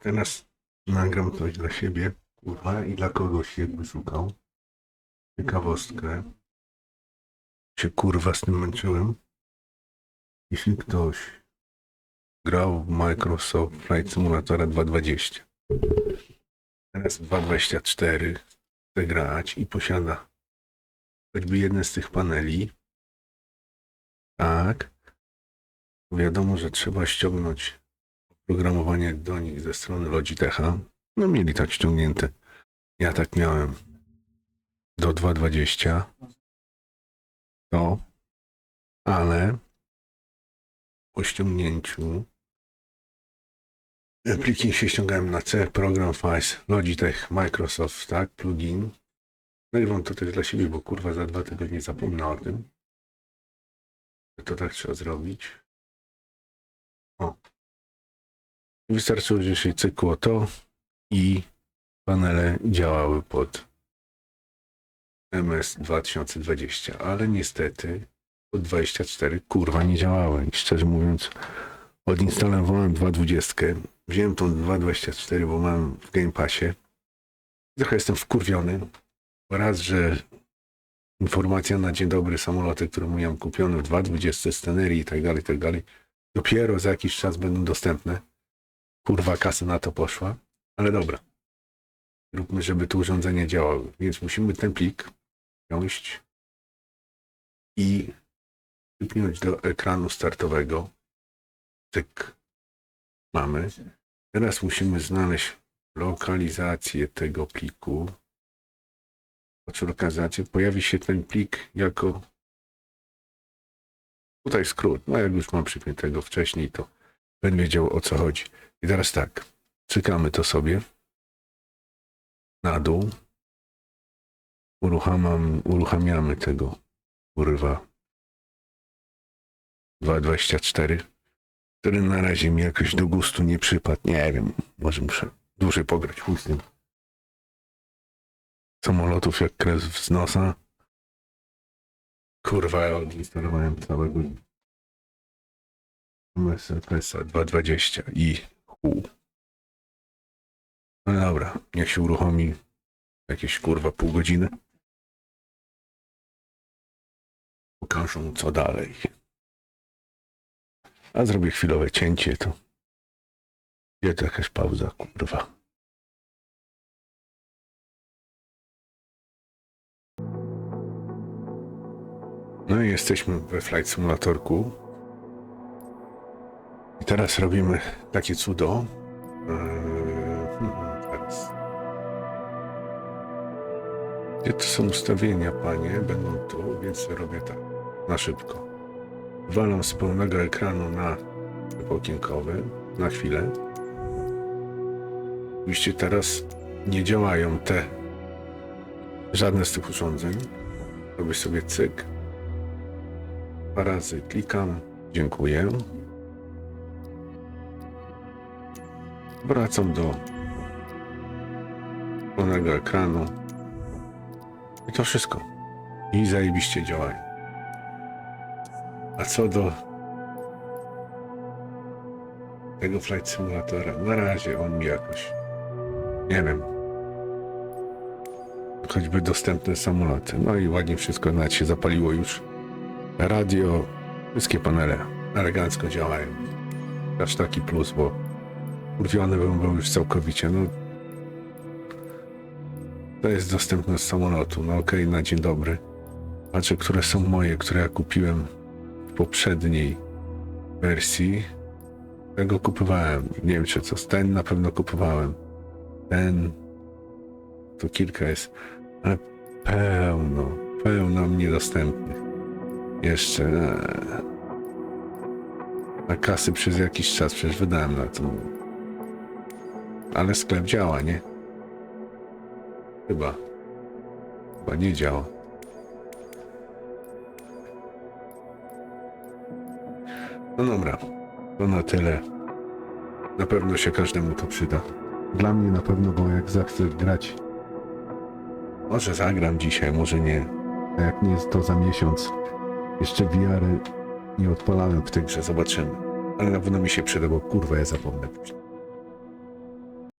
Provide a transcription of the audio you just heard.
Teraz nagram coś dla siebie, kurwa, i dla kogoś jakby szukał. Ciekawostkę. Się kurwa z tym męczyłem. Jeśli ktoś grał w Microsoft Flight Simulatora 2.20, teraz 2.24 chce grać i posiada choćby jeden z tych paneli, tak, wiadomo, że trzeba ściągnąć oprogramowanie do nich ze strony Logitecha. No mieli tak ściągnięte. Ja tak miałem do 2.20 to, ale po ściągnięciu pliki się ściągałem na C, program Files, Logitech, Microsoft, tak, plugin. Nagrywam to też dla siebie, bo kurwa za dwa tygodnie zapomnę o tym. To tak trzeba zrobić. O. Wystarczyło, że się cykło to i panele działały pod MS 2020, ale niestety pod 24 kurwa nie działały. I szczerze mówiąc, odinstalowałem 2.20, wziąłem tą 2.24, bo mam w Game Passie. Trochę jestem wkurwiony. Raz, że informacja na dzień dobry samoloty, które miałem kupione w 2.20 scenerii i tak dalej, i tak dalej, dopiero za jakiś czas będą dostępne. Kurwa, kasa na to poszła, ale dobra. Róbmy, żeby to urządzenie działało. Więc musimy ten plik wziąć i przypiąć do ekranu startowego. Tyk. Mamy. Teraz musimy znaleźć lokalizację tego pliku. Znaczy lokalizację. Pojawi się ten plik jako tutaj skrót. No jak już mam przypiętego wcześniej, to będę wiedział o co chodzi. I teraz tak. Cykamy to sobie na dół. Uruchamiam, uruchamiamy tego kurwa 2.24, który na razie mi jakoś do gustu nie przypadł. Nie wiem, może muszę dłużej pograć chuj z tym. Samolotów jak kres z nosa. Kurwa, ja odinstalowałem całego MSFS-a 2.20 i hu. No dobra, niech się uruchomi jakieś kurwa pół godziny. Pokażą co dalej. A zrobię chwilowe cięcie, to jest jakaś pauza, kurwa. No i jesteśmy we Flight Simulatorku. I teraz robimy takie cudo. Eee, hmm, teraz. Gdzie to są ustawienia, panie? Będą tu, więc robię tak. Na szybko. Walam z pełnego ekranu na okienkowy. Na chwilę. Oczywiście teraz nie działają te żadne z tych urządzeń. Robię sobie cyk. Dwa razy klikam. Dziękuję. Wracam do pełnego ekranu. I to wszystko. I zajebiście działają. A co do tego Flight Simulatora, na razie on mi jakoś, nie wiem, choćby dostępne samoloty. No i ładnie wszystko nawet się zapaliło już. Radio, wszystkie panele elegancko działają. Aż taki plus, bo urwiony bym był już całkowicie. No, to jest dostępność samolotu. No okej, na dzień dobry. Patrzę, które są moje, które ja kupiłem w poprzedniej wersji. Tego kupowałem. Nie wiem, czy co. Ten na pewno kupowałem. Ten. To kilka jest. Ale pełno, pełno mnie dostępnych. Jeszcze. eee, Na kasy przez jakiś czas przecież wydałem na to. Ale sklep działa, nie? Chyba. Chyba nie działa. No dobra. To na tyle. Na pewno się każdemu to przyda. Dla mnie na pewno, bo jak zachcę grać. Może zagram dzisiaj, może nie. A jak nie to za miesiąc. Jeszcze VR nie odpalałem w tej grze, zobaczymy. Ale na pewno mi się przyda, bo kurwa ja zapomnę później.